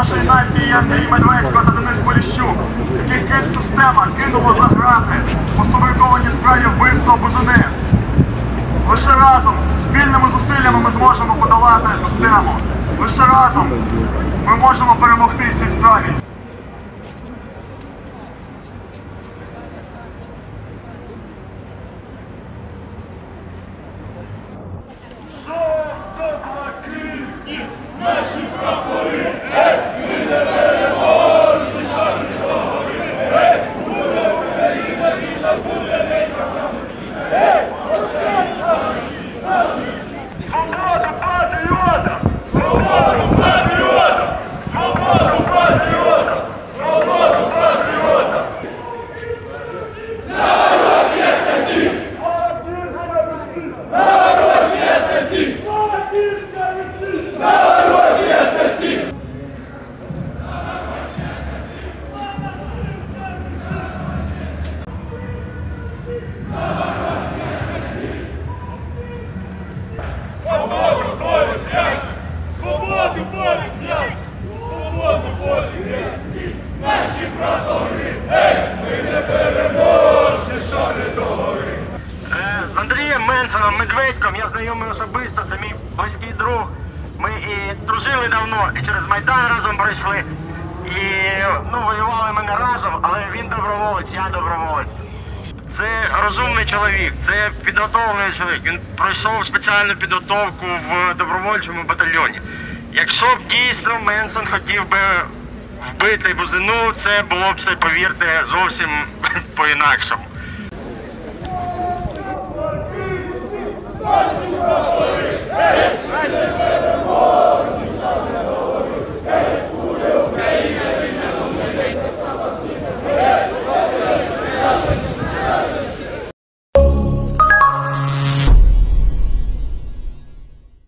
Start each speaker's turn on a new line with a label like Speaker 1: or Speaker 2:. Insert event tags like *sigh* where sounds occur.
Speaker 1: Андрій Медведько та Денис Поліщук, яких кит-система кинула за грати у сфабрикованій справі вбивства Бузини. Лише разом, спільними зусиллями ми зможемо подолати систему. Лише разом ми можемо перемогти в цій справі.
Speaker 2: Медведьком я знайомий особисто, це мій близький друг. Ми і дружили давно, і через Майдан разом пройшли. І ну, воювали ми разом, але він доброволець, я доброволець. Це розумний чоловік, це підготовлений чоловік. Він пройшов спеціальну підготовку в добровольчому батальйоні. Якщо б дійсно Менсон хотів би вбити бузину, це було б все, повірте, зовсім *laughs* по-інакшому.